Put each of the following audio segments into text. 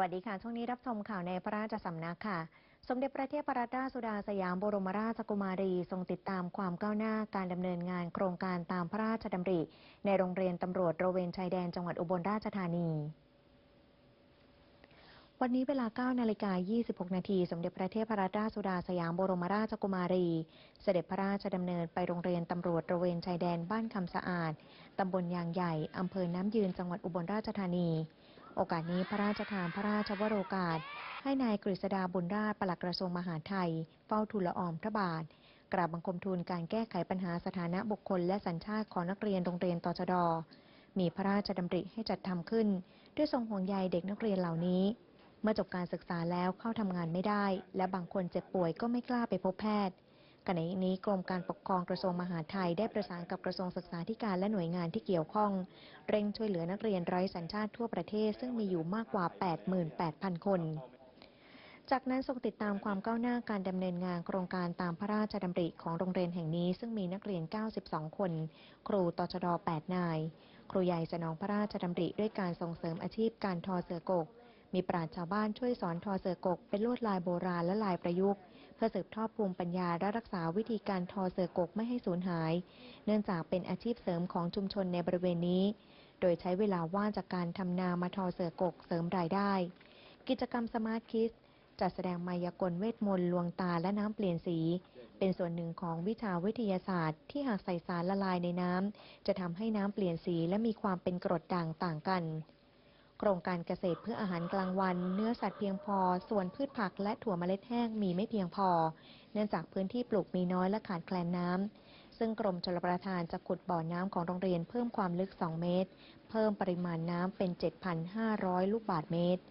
วัสดีค่ะ ช่วงนี้รับชมข่าวในพระราชสำนักค่ะ สมเด็จพระเทพรัตนราชสุดาสยามบรมราชกุมารี ทรงติดตามความก้าวหน้าการดำเนินงานโครงการตามพระราชดำริ ในโรงเรียนตำรวจโรเวนชายแดนจังหวัดอุบลราชธานีวันนี้เวลา 9 นาฬิกา 26 นาที สมเด็จพระเทพรัตนราชสุดาสยามบรมราชกุมารี เสด็จพระราชดำเนินไปโรงเรียนตำรวจระเวนชายแดนบ้านคำสะอาด ตำบลยางใหญ่ อำเภอน้ำยืน จังหวัดอุบลราชธานี โอกาสนี้พระราชทานพระราชวโรกาส ให้นายกฤษดาบุญราชปลัดกระทรวงมหาดไทย เฝ้าทูลละอองพระบาท กราบบังคมทูลการแก้ไขปัญหาสถานะบุคคล และสัญชาติของนักเรียนโรงเรียนตชด มีพระราชดำริให้จัดทำขึ้น ด้วยทรงห่วงใยเด็กนักเรียนเหล่านี้ เมื่อจบการศึกษาแล้วเข้าทำงานไม่ได้ และบางคนเจ็บป่วยก็ไม่กล้าไปพบแพทย์ ณะนี้กรมการปกครองกระทรวงมหาดไทยได้ประสานกับกระทรวงศึกษาธิการและหน่วยงานที่เกี่ยวข้อง เร่งช่วยเหลือนักเรียนไร้สัญชาติทั่วประเทศซึ่งมีอยู่มากกว่า 88,000 คน จากนั้นทรงติดตามความก้าวหน้าการดำเนินงานโครงการตามพระราชดำริของโรงเรียนแห่งนี้ ซึ่งมีนักเรียน 92 คน ครูตชด 8 นาย ครูใหญ่สนองพระราชดำริด้วยการส่งเสริมอาชีพการทอเสือกก มีปราชญ์ชาวบ้านช่วยสอนทอเสือกก เป็นลวดลายโบราณและลายประยุกต์ พื่อสืบทอดภูมิปัญญาและรักษาวิธีการทอเสือกกไม่ให้สูญหาย เนื่องจากเป็นอาชีพเสริมของชุมชนในบริเวณนี้ โดยใช้เวลาว่างจากการทำนามาทอเสือกกเสริมรายได้ กิจกรรมสมาร์ทคิสจัดแสดงมายากลเวทมนต์ลวงตาและน้ำเปลี่ยนสี เป็นส่วนหนึ่งของวิชาวิทยาศาสตร์ ที่หากใส่สารละลายในน้ำจะทำให้น้ำเปลี่ยนสีและมีความเป็นกรดด่างต่างกัน โครงการเกษตรเพื่ออาหารกลางวัน เนื้อสัตว์เพียงพอ ส่วนพืชผักและถั่วเมล็ดแห้งมีไม่เพียงพอ เนื่องจากพื้นที่ปลูกมีน้อยและขาดแคลนน้ำ ซึ่งกรมชลประทานจะขุดบ่อน้ำของโรงเรียนเพิ่มความลึก 2 เมตร เพิ่มปริมาณน้ำเป็น 7,500 ลูกบาศก์เมตร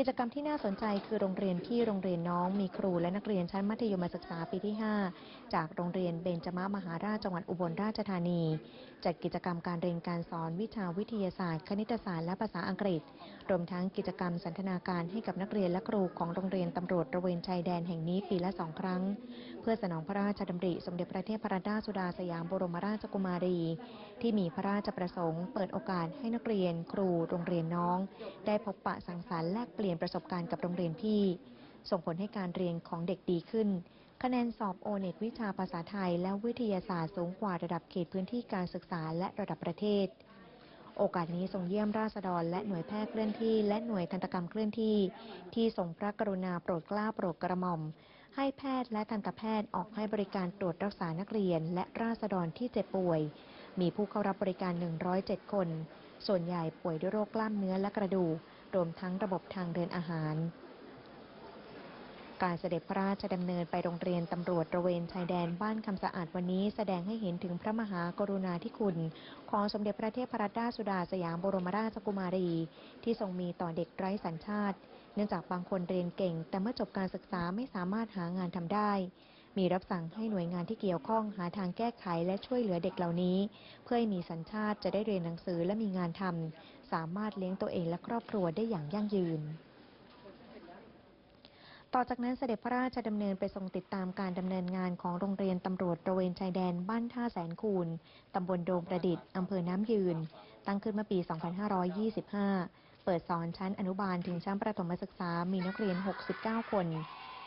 กิจกรรมที่น่าสนใจคือโรงเรียนพี่โรงเรียนน้องมีครูและนักเรียนชั้นมัธยมศึกษาปีที่ 5 จากโรงเรียนเบญจมามหาราชจังหวัดอุบลราชธานี จัดกิจกรรมการเรียนการสอนวิชาวิทยาศาสตร์ คณิตศาสตร์และภาษาอังกฤษ รวมทั้งกิจกรรมสันทนาการให้กับนักเรียนและครูของโรงเรียนตำรวจระเวนชายแดนแห่งนี้ปีละสองครั้ง เพื่อสนองพระราชดำริสมเด็จพระเทพรัตนราชสุดาสยามบรมราชกุมารี ที่มีพระราชประสงค์ เปิดโอกาสให้นักเรียน ครู โรงเรียนน้อง ได้พบปะสังสรรค์แลกเปลี่ยนประสบการณ์กับโรงเรียนพี่ ส่งผลให้การเรียนของเด็กดีขึ้น คะแนนสอบโอเน็ตวิชาภาษาไทย และวิทยาศาสตร์สูงกว่าระดับเขตพื้นที่การศึกษาและระดับประเทศ โอกาสนี้ทรงเยี่ยมราษฎร และหน่วยแพทย์เคลื่อนที่ และหน่วยทันตกรรมเคลื่อนที่ ที่ทรงพระกรุณาโปรดเกล้าโปรดกระหม่อมให้แพทย์และทันตแพทย์ออกให้บริการตรวจรักษานักเรียน และราษฎรที่เจ็บป่วย มีผู้เข้ารับบริการ 107 คน ส่วนใหญ่ป่วยด้วยโรคกล้ามเนื้อและกระดูก รวมทั้งระบบทางเดินอาหาร การเสด็จพระราชดำเนินไปโรงเรียนตำรวจตระเวนชายแดนบ้านคำสะอาดวันนี้แสดงให้เห็นถึงพระมหากรุณาธิคุณ ของสมเด็จพระเทพรัตนราชสุดาสยามบรมราชกุมารี ที่ทรงมีต่อเด็กไร้สัญชาติ เนื่องจากบางคนเรียนเก่ง แต่เมื่อจบการศึกษาไม่สามารถหางานทำได้มีรับสั่งให้หน่วยงานที่เกี่ยวข้องหาทางแก้ไขและช่วยเหลือเด็กเหล่านี้ เพื่อให้มีสัญชาติจะได้เรียนหนังสือและมีงานทำ สามารถเลี้ยงตัวเองและครอบครัวได้อย่างยั่งยืน ต่อจากนั้นเสด็จพระราชดำเนินไปทรงติดตามการดำเนินงานของโรงเรียนตำรวจตระเวนชายแดนบ้านท่าแสนคูนตำบลโดมประดิษฐ์อำเภอน้ำยืน ตั้งขึ้นเมื่อปี 2525 เปิดสอนชั้นอนุบาลถึงชั้นประถมศึกษามีนักเรียน 69 คน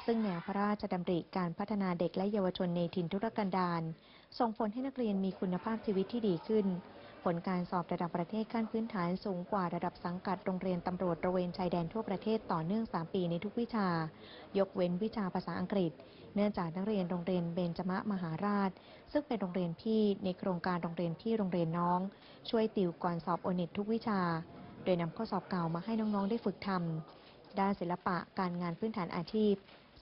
ซึ่งแนวพระราชดำริการพัฒนาเด็กและเยาวชนในถิ่นทุรกันดารส่งผลให้นักเรียนมีคุณภาพชีวิตที่ดีขึ้น ผลการสอบระดับประเทศขั้นพื้นฐานสูงกว่าระดับสังกัดโรงเรียนตำรวจตระเวนชายแดนทั่วประเทศต่อเนื่อง 3 ปีในทุกวิชา ยกเว้นวิชาภาษาอังกฤษ เนื่องจากนักเรียนโรงเรียนเบญจมมหาราช ซึ่งเป็นโรงเรียนพี่ในโครงการโรงเรียนพี่โรงเรียนน้อง ช่วยติวก่อนสอบโอเน็ตทุกวิชา โดยนำข้อสอบเก่ามาให้น้องๆได้ฝึกทำด้านศิลปะการงานพื้นฐานอาชีพ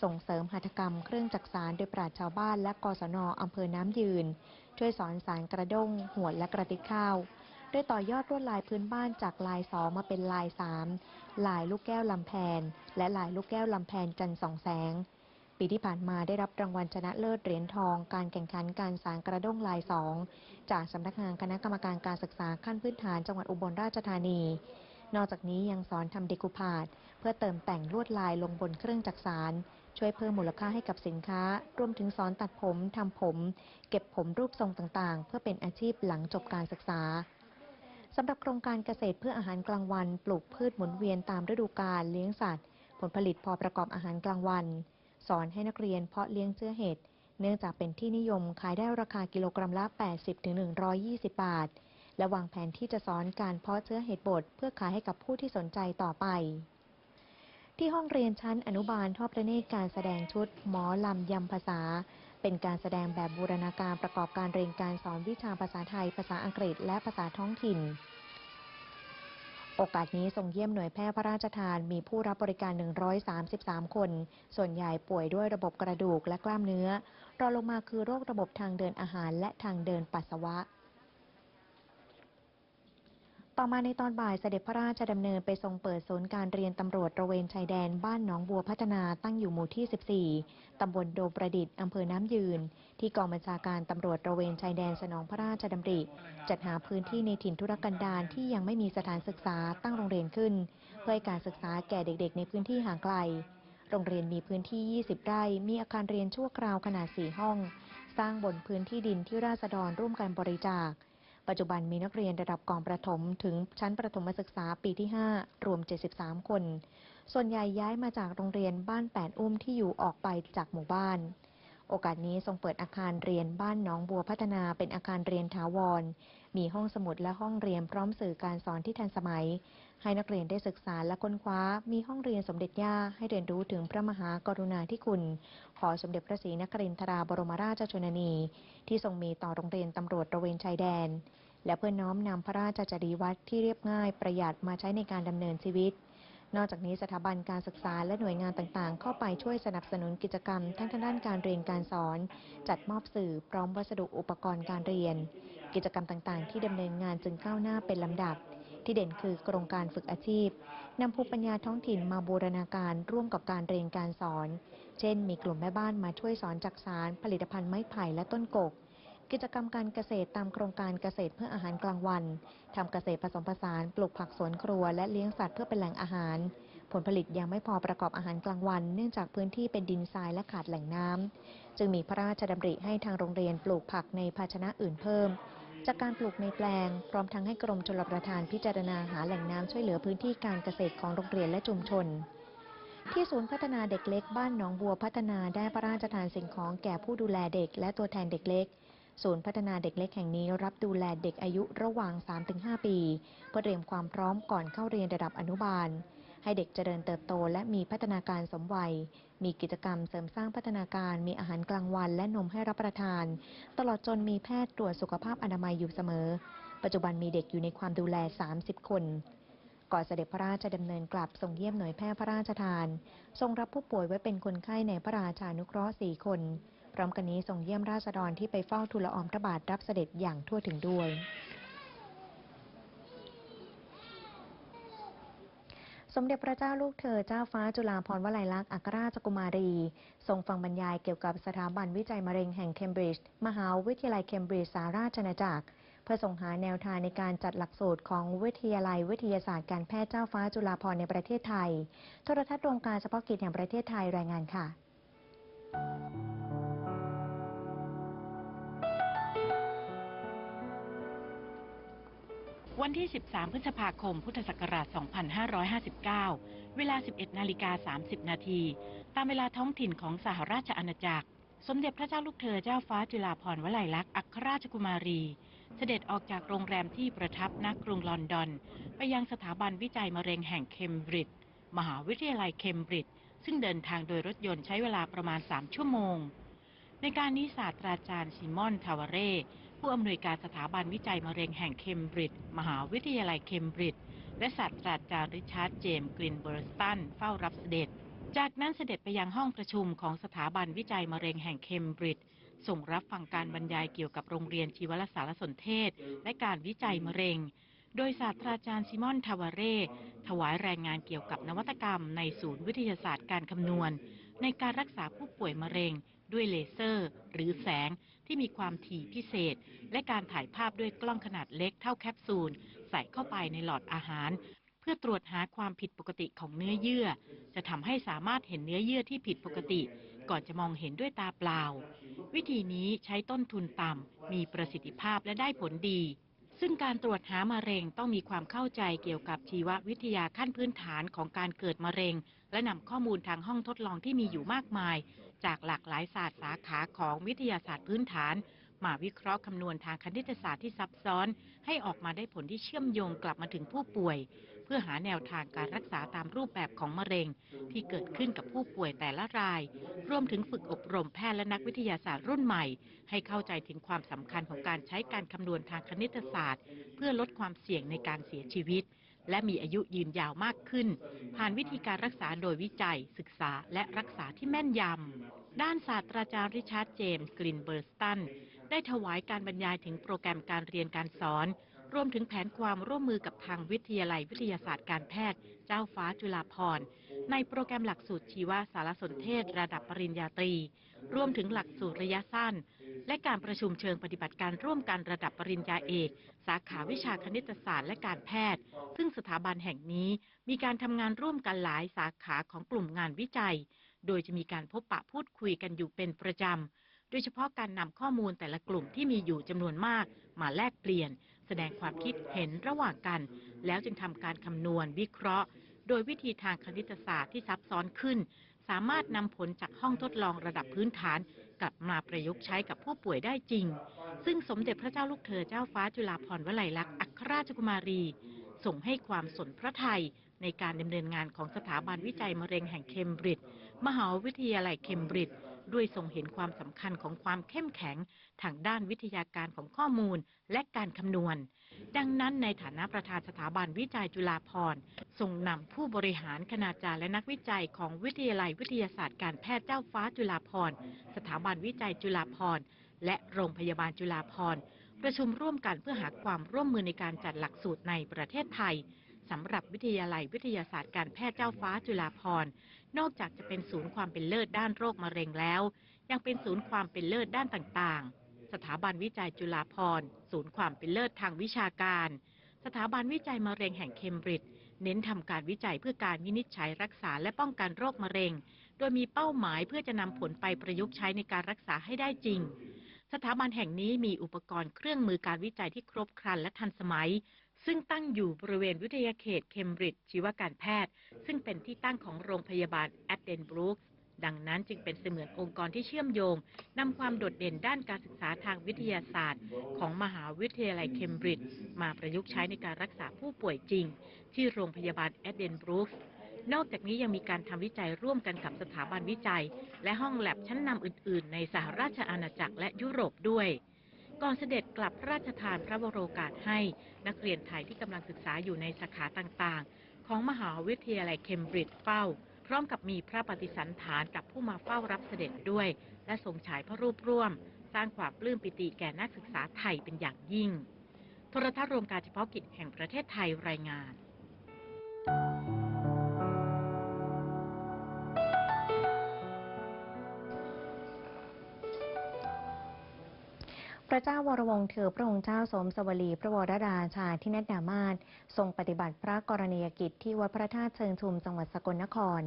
ส่งเสริมหัตถกรรมเครื่องจักสานโดยปราชชาวบ้านและกศนอำเภอน้ำยืน ช่วยสอนสารกระด้งหวดและกระติกข้าว โดยต่อยอดลวดลายพื้นบ้านจากลายสองมาเป็นลายสามลายลูกแก้วลำแพน และลายลูกแก้วลำแพนจันสองแสง ปีที่ผ่านมาได้รับรางวัลชนะเลิศเหรียญทอง การแข่งขันการสารกระด้งลายสองจากสำนักงานคณะกรรมการการศึกษาขั้นพื้นฐานจังหวัดอุบลราชธานี นอกจากนี้ยังสอนทำเดคูพาด พื่อเติมแต่งลวดลายลงบนเครื่องจักสานช่วยเพิ่มมูลค่าให้กับสินค้า รวมถึงสอนตัดผมทำผม เก็บผมรูปทรงต่างๆ เพื่อเป็นอาชีพหลังจบการศึกษาสำหรับโครงการเกษตรเพื่ออาหารกลางวัน ปลูกพืชหมุนเวียนตามฤดูกาลเลี้ยงสัตว์ ผลผลิตพอประกอบอาหารกลางวัน สอนให้นักเรียนเพาะเลี้ยงเชื้อเห็ดเนื่องจากเป็นที่นิยมขายได้ราคากิโลกรัมละ 80-120 บาท และวางแผนที่จะสอนการเพาะเชื้อเห็ดบดเพื่อขายให้กับผู้ที่สนใจต่อไป ที่ห้องเรียนชั้นอนุบาลทอดพระเนตรการแสดงชุด หมอลำยำภาษา เป็นการแสดงแบบบูรณาการประกอบการเรียนการสอนวิชาภาษาไทย ภาษาอังกฤษ และภาษาท้องถิ่น โอกาสนี้ส่งเยี่ยมหน่วยแพทย์พระราชทานมีผู้รับบริการ 133 คน ส่วนใหญ่ป่วยด้วยระบบกระดูกและกล้ามเนื้อรองลงมาคือโรคระบบทางเดินอาหารและทางเดินปัสสาวะ ต่อมาในตอนบ่ายเสด็จพระราชดำเนินไปทรงเปิดศูนย์การเรียนตำรวจระเวนชายแดนบ้านหนองบัวพัฒนาตั้งอยู่หมู่ที่ 14 ตำบลโดประดิษฐ์อำเภอน้ำยืน ที่กองบัญชาการตำรวจระเวนชายแดนสนองพระราชดำริ จัดหาพื้นที่ในถิ่นธุรกันดารที่ยังไม่มีสถานศึกษาตั้งโรงเรียนขึ้น เพื่อให้การศึกษาแก่เด็ก ๆ ในพื้นที่ห่างไกล โรงเรียนมีพื้นที่ 20 ไร่ มีอาคารเรียนชั่วคราวขนาด 4 ห้อง สร้างบนพื้นที่ดินที่ราษฎรร่วมกันบริจาค ปัจจุบันมีนักเรียนระดับกองประถมถึงชั้นประถมศึกษาปีที่ 5 รวม 73 คน ส่วนใหญ่ย้ายมาจากโรงเรียนบ้านแปดอุ้มที่อยู่ออกไปจากหมู่บ้าน โอกาสนี้ทรงเปิดอาคารเรียนบ้านน้องบัวพัฒนาเป็นอาคารเรียนถาวร มีห้องสมุดและห้องเรียนพร้อมสื่อการสอนที่ทันสมัย ให้นักเรียนได้ศึกษาและค้นคว้า มีห้องเรียนสมเด็จย่าให้เรียนรู้ถึงพระมหากรุณาธิคุณ ขอสมเด็จพระศรีนครินทราบรมราชชนนี ที่ทรงมีต่อโรงเรียนตำรวจตระเวนชายแดน และเพื่อน้อมนำพระราชจริยวัตรที่เรียบง่ายประหยัดมาใช้ในการดำเนินชีวิต นอกจากนี้สถาบันการศึกษาและหน่วยงานต่างๆ เข้าไปช่วยสนับสนุนกิจกรรม ทั้งทางด้านการเรียนการสอน จัดมอบสื่อพร้อมวัสดุอุปกรณ์การเรียน กิจกรรมต่างๆ ที่ดำเนินงานจึงก้าวหน้าเป็นลำดับ ที่เด่นคือโครงการฝึกอาชีพนำภูมิปัญญาท้องถิ่นมาบูรณาการร่วมกับการเรียนการสอน เช่น มีกลุ่มแม่บ้านมาช่วยสอนจักสารผลิตภัณฑ์ไม้ไผ่และต้นกก กิจกรรมการเกษตรตามโครงการเกษตรเพื่ออาหารกลางวันทำเกษตรผสมผสาน ปลูกผักสวนครัว และเลี้ยงสัตว์เพื่อเป็นแหล่งอาหาร ผลผลิตยังไม่พอประกอบอาหารกลางวัน เนื่องจากพื้นที่เป็นดินทรายและขาดแหล่งน้ำจึงมีพระราชดำริให้ทางโรงเรียนปลูกผักในภาชนะอื่นเพิ่ม จากการปลูกในแปลง พร้อมทั้งให้กรมชลประทานพิจารณาหาแหล่งน้ำช่วยเหลือพื้นที่การเกษตรของโรงเรียนและชุมชนที่ศูนย์พัฒนาเด็กเล็กบ้านหนองบัวพัฒนาได้พระราชทานสิ่งของแก่ผู้ดูแลเด็กและตัวแทนเด็กเล็ก ศูนย์พัฒนาเด็กเล็กแห่งนี้รับดูแลเด็กอายุระหว่าง 3-5 ปี เพื่อเตรียมความพร้อมก่อนเข้าเรียนระดับอนุบาล ให้เด็กเจริญเติบโตและมีพัฒนาการสมวัย มีกิจกรรมเสริมสร้างพัฒนาการ มีอาหารกลางวันและนมให้รับประทาน ตลอดจนมีแพทย์ตรวจสุขภาพอนามัยอยู่เสมอ ปัจจุบันมีเด็กอยู่ในความดูแล 30 คนก่อนเสด็จพระราชดำเนินกลับทรงเยี่ยมหน่วยแพทย์พระราชทาน ทรงรับผู้ป่วยไว้เป็นคนไข้ในพระราชานุเคราะห์4คน ร้อมกันนี้ทรงเยี่ยมราษฎรที่ไปเฝ้าทูลละอองพระบาทรับเสด็จอย่างทั่วถึงด้วยสมเด็จพระเจ้าลูกเธอเจ้าฟ้าจุฬาภรวลัยลักษณ์อัครราชกุมารี ทรงฟังบรรยายเกี่ยวกับสถาบันวิจัยมะเร็งแห่งเคมบริดจ์มหาวิทยาลัยเคมบริดจ์สาราชอาณาจักรเพื่อส่งหาแนวทางในการจัดหลักสูตรของวิทยาลัยวิทยาศาสตร์การแพทย์เจ้าฟ้าจุฬาภรในประเทศไทย โทรทัศน์โรงการเฉพาะกิจแห่งประเทศไทยรายงานค่ะ วันที่ 13 พฤษภาคม พุทธศักราช 2559 เวลา 11 นาฬิกา 30 นาที ตามเวลาท้องถิ่นของสหราชอาณาจักร สมเด็จพระเจ้าลูกเธอเจ้าฟ้าจุฬาภรณ์วลัยลักษณ์อัครราชกุมารี เสด็จออกจากโรงแรมที่ประทับณกรุงลอนดอน ไปยังสถาบันวิจัยมะเร็งแห่งเคมบริดจ์ มหาวิทยาลัยเคมบริดจ์ ซึ่งเดินทางโดยรถยนต์ใช้เวลาประมาณ 3 ชั่วโมง ในการนี้ศาสตราจารย์ซิมอนทาวเร่ ผู้อำนวยการสถาบันวิจัยมะเร็งแห่งเคมบริดจ์มหาวิทยาลัยเคมบริดจ์และศาสตราจารย์ริชาร์ดเจมส์กรินเบอร์สตันเฝ้ารับเสด็จ จากนั้นเสด็จไปยังห้องประชุมของสถาบันวิจัยมะเร็งแห่งเคมบริดจ์ส่งรับฟังการบรรยายเกี่ยวกับโรงเรียนชีวสารสนเทศ และการวิจัยมะเร็ง โดยศาสตราจารย์ซิมอนทาวาเร่ ถวายรายงานเกี่ยวกับนวัตกรรมในศูนย์วิทยาศาสตร์การคำนวณ ในการรักษาผู้ป่วยมะเร็ง ด้วยเลเซอร์ หรือแสง ที่มีความถี่พิเศษ และการถ่ายภาพด้วยกล้องขนาดเล็กเท่าแคปซูล ใส่เข้าไปในหลอดอาหาร เพื่อตรวจหาความผิดปกติของเนื้อเยื่อ จะทำให้สามารถเห็นเนื้อเยื่อที่ผิดปกติ ก่อนจะมองเห็นด้วยตาเปล่า วิธีนี้ใช้ต้นทุนต่ำมีประสิทธิภาพและได้ผลดี ซึ่งการตรวจหามะเร็งต้องมีความเข้าใจเกี่ยวกับชีววิทยาขั้นพื้นฐานของการเกิดมะเร็ง และนำข้อมูลทางห้องทดลองที่มีอยู่มากมาย จากหลากหลายศาสตร์สาขาของวิทยาศาสตร์พื้นฐาน มาวิเคราะห์คำนวณทางคณิตศาสตร์ที่ซับซ้อน ให้ออกมาได้ผลที่เชื่อมโยงกลับมาถึงผู้ป่วย เพื่อหาแนวทางการรักษาตามรูปแบบของมะเร็ง ที่เกิดขึ้นกับผู้ป่วยแต่ละราย รวมถึงฝึกอบรมแพทย์และนักวิทยาศาสตร์รุ่นใหม่ ให้เข้าใจถึงความสำคัญของการใช้การคำนวณทางคณิตศาสตร์ เพื่อลดความเสี่ยงในการเสียชีวิต และมีอายุยืนยาวมากขึ้น ผ่านวิธีการรักษาโดยวิจัย ศึกษาและรักษาที่แม่นยำด้านศาสตราจารย์ริชาร์ดเจมส์กลินเบอร์สตันได้ถวายการบรรยายถึงโปรแกรมการเรียนการสอน รวมถึงแผนความร่วมมือกับทางวิทยาลัยวิทยาศาสตร์การแพทย์ เจ้าฟ้าจุฬาภรณ์ ในโปรแกรมหลักสูตรชีวสารสนเทศระดับปริญญาตรี รวมถึงหลักสูตรระยะสั้น และการประชุมเชิงปฏิบัติการร่วมกันระดับปริญญาเอก สาขาวิชาคณิตศาสตร์และการแพทย์ ซึ่งสถาบันแห่งนี้มีการทำงานร่วมกันหลายสาขาของกลุ่มงานวิจัย โดยจะมีการพบปะพูดคุยกันอยู่เป็นประจำโดยเฉพาะการนำข้อมูลแต่ละกลุ่มที่มีอยู่จำนวนมากมาแลกเปลี่ยน แสดงความคิดเห็นระหว่างกัน แล้วจึงทำการคำนวณวิเคราะห์ โดยวิธีทางคณิตศาสตร์ที่ซับซ้อนขึ้น สามารถนำผลจากห้องทดลองระดับพื้นฐานกลับมาประยุกต์ใช้กับผู้ป่วยได้จริง ซึ่งสมเด็จพระเจ้าลูกเธอเจ้าฟ้าจุฬาภรณ์วลัยลักษณ์อัครราชกุมารี ส่งให้ความสนพระไทยในการดำเนินงานของสถาบันวิจัยมะเร็งแห่งเคมบริดจ์มหาวิทยาลัยเคมบริดจ์ ด้วยทรงเห็นความสำคัญของความเข้มแข็งทางด้านวิทยาการของข้อมูลและการคำนวณ ดังนั้นในฐานะประธานสถาบันวิจัยจุฬาภรณ์ทรงนำผู้บริหารคณาจารย์และนักวิจัยของวิทยาลัยวิทยาศาสตร์การแพทย์เจ้าฟ้าจุฬาภรณ์สถาบันวิจัยจุฬาภรณ์และโรงพยาบาลจุฬาภรณ์ประชุมร่วมกันเพื่อหาความร่วมมือในการจัดหลักสูตรในประเทศไทยสำหรับวิทยาลัยวิทยาศาสตร์การแพทย์เจ้าฟ้าจุฬาภรณ์ นอกจากจะเป็นศูนย์ความเป็นเลิศด้านโรคมะเร็งแล้ว ยังเป็นศูนย์ความเป็นเลิศด้านต่างๆ สถาบันวิจัยจุฬาภรณ์ศูนย์ความเป็นเลิศทางวิชาการ สถาบันวิจัยมะเร็งแห่งเคมบริดจ์เน้นทำการวิจัยเพื่อการวินิจฉัยรักษาและป้องกันโรคมะเร็ง โดยมีเป้าหมายเพื่อจะนำผลไปประยุกต์ใช้ในการรักษาให้ได้จริง สถาบันแห่งนี้มีอุปกรณ์เครื่องมือการวิจัยที่ครบครันและทันสมัย ซึ่งตั้งอยู่บริเวณวิทยาเขตเคมบริดจ์ชีวการแพทย์ ซึ่งเป็นที่ตั้งของโรงพยาบาลแอดเดนบรูคดังนั้นจึงเป็นเสมือนองค์กรที่เชื่อมโยงนำความโดดเด่นด้านการศึกษาทางวิทยาศาสตร์ ของมหาวิทยาลัยเคมบริดจ์มาประยุกต์ใช้ในการรักษาผู้ป่วยจริง ที่โรงพยาบาลแอดเดนบรูคนอกจากนี้ยังมีการทำวิจัยร่วมกันกับสถาบันวิจัย และห้องแลบชั้นนำอื่น ๆ ในสหราชอาณาจักรและยุโรปด้วย ก่อนเสด็จกลับพระราชทานพระบรโอกาสให้นักเรียนไทยที่กำลังศึกษาอยู่ในสาขาต่างๆ ของมหาวิทยาลัยเคมบริดจ์เฝ้า พร้อมกับมีพระปฏิสันฐานกับผู้มาเฝ้ารับเสด็จด้วย และทรงฉายพระรูปร่วม สร้างความปลื้มปิติแก่นักศึกษาไทยเป็นอย่างยิ่ง โทรทัศน์รวมการเฉพาะกิจแห่งประเทศไทยรายงานพ ระเจ้าวรวงศ์เธอพระองค์เจ้าสมสวลีพระวรราชาธินัดดามาศทรงปฏิบัติพระกรณียกิจที่วัดพระธาตุเชิงชุมจังหวัดสกลนคร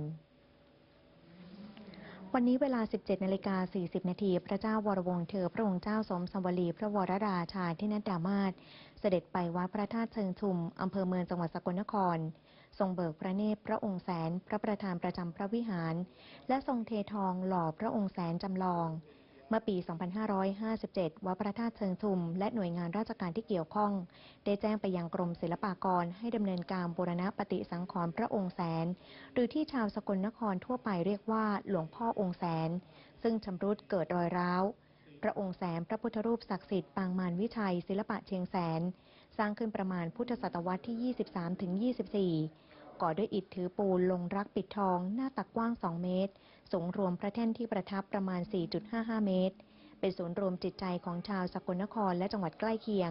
วันนี้เวลา 17นาฬิกา40นาทีพระเจ้าวรวงศ์เธอพระองค์เจ้าสมสวลีพระวรราชาธินัดดามาศเสด็จไปวัดพระธาตุเชิงชุมอำเภอเมืองจังหวัดสกลนครทรงเบิกพระเนตรพระองค์แสน พระประธานประจำพระวิหาร และทรงเททองหล่อพระองค์แสนจำลอง เมื่อปี 2557 วัดพระธาตุเชิงชุม และหน่วยงานราชการที่เกี่ยวข้อง ได้แจ้งไปยังกรมศิลปากรให้ดำเนินการบูรณะปฏิสังขรณ์พระองค์แสน หรือที่ชาวสกลนครทั่วไปเรียกว่าหลวงพ่อองค์แสน ซึ่งชำรุดเกิดรอยร้าว พระองค์แสนพระพุทธรูปศักดิ์สิทธิ์ปางมารวิชัย ศิลปะเชียงแสน สร้างขึ้นประมาณพุทธศตวรรษที่ 23ถึง24ก่อด้วยอิฐถือปูนลงรักปิดทองหน้าตักกว้าง 2 เมตร สูงรวมพระแท่นที่ประทับประมาณ 4.55 เมตร เป็นศูนย์รวมจิตใจของชาวสกลนครและจังหวัดใกล้เคียง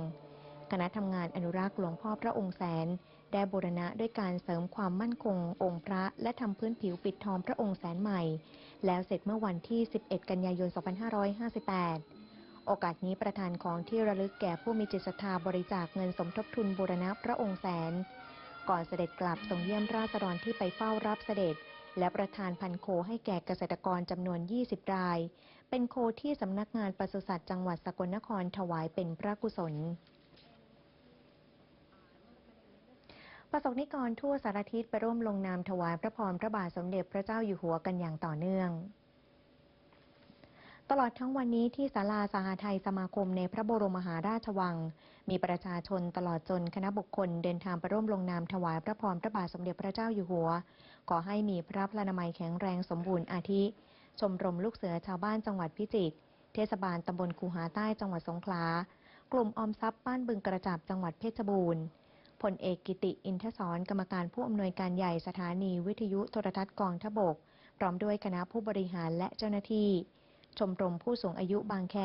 คณะทำงานอนุรักษ์หลวงพ่อพระองค์แสน ได้บูรณะด้วยการเสริมความมั่นคง องค์พระและทำพื้นผิวปิดทองพระองค์แสนใหม่ แล้วเสร็จเมื่อวันที่ 11 กันยายน 2558โอกาสนี้ประธานของที่ระลึกแก่ผู้มีจิตศรัทธาบริจาคเงินสมทบทุนบูรณะพระองค์แสน ก่อนเสด็จกลับทรงเยี่ยมราษฎรที่ไปเฝ้ารับเสด็จ และประทานพันโคให้แก่เกษตรกรจำนวน 20 ราย เป็นโคที่สำนักงานปศุสัตว์จังหวัดสกลนครถวายเป็นพระกุศลประสบนิกรทั่วสารทิศไปร่วมลงนามถวายพระพรพระบาทสมเด็จพระเจ้าอยู่หัวกันอย่างต่อเนื่อง ตลอดทั้งวันนี้ที่ศาลาสหไทยสมาคมในพระบรมมหาราชวัง มีประชาชนตลอดจนคณะบุคคลเดินทางไปร่วมลงนามถวายพระพรพระบาทสมเด็จพระเจ้าอยู่หัว ขอให้มีพระพลานามัยแข็งแรงสมบูรณ์อาทิ ชมรมลูกเสือชาวบ้านจังหวัดพิจิตร เทศบาลตำบลคูหาใต้จังหวัดสงขลา กลุ่มออมทรัพย์บ้านบึงกระจับจังหวัดเพชรบูรณ์พลเอกกิติอินทศรกรรมการผู้อำนวยการใหญ่สถานีวิทยุโทรทัศน์กองทบก พร้อมด้วยคณะผู้บริหารและเจ้าหน้าที่ ชมรมผู้สูงอายุบางแค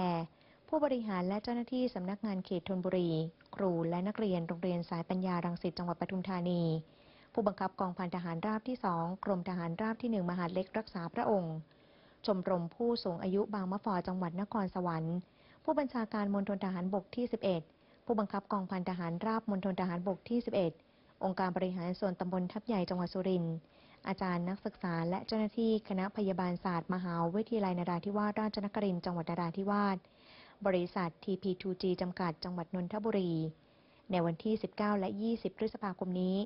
ผู้บริหารและเจ้าหน้าที่สำนักงานเขตธนบุรี ครูและนักเรียนโรงเรียนสายปัญญารังสิตจังหวัดปทุมธานี ผู้บังคับกองพันทหารราบที่2กรมทหารราบที่1มหาดเล็กรักษาพระองค์ ชมรมผู้สูงอายุบางมะฟอจังหวัดนครสวรรค์ ผู้บัญชาการมณฑลทหารบกที่ 11 ผู้บังคับกองพันทหารราบมณฑลทหารบกที่ 11 องค์การบริหารส่วนตำบลทับใหญ่จังหวัดสุรินทร์ อาจารย์นักศึกษาและเจ้าหน้าที่คณะพยาบาลศาสตร์ มหาวิทยาลัยนราธิวาสราชนครินทร์จังหวัดนราธิวาส บริษัท TP2G จำกัดจังหวัดนนทบุรี ในวันที่ 19 และ 20 พฤษภาคมนี้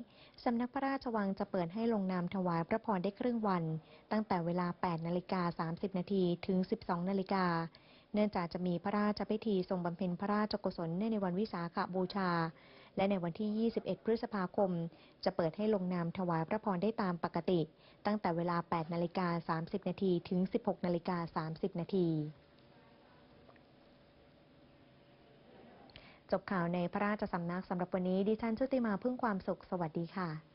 สำนักพระราชวังจะเปิดให้ลงนามถวายพระพรได้ครึ่งวัน ตั้งแต่เวลา 8 นาฬิกา 30 นาทีถึง 12 นาฬิกาเนื่องจากจะมีพระราชพิธีทรงบำเพ็ญพระราชกุศลเนื่องในวันวิสาขบูชา และในวันที่ 21 พฤษภาคม จะเปิดให้ลงนามถวายพระพรได้ตามปกติ ตั้งแต่เวลา 8 นาฬิกา 30 นาทีถึง 16 นาฬิกา 30 นาทีจบข่าวในพระราชสำนักสำหรับวันนี้ดิฉันชุติมาพึ่งความสุข สวัสดีค่ะ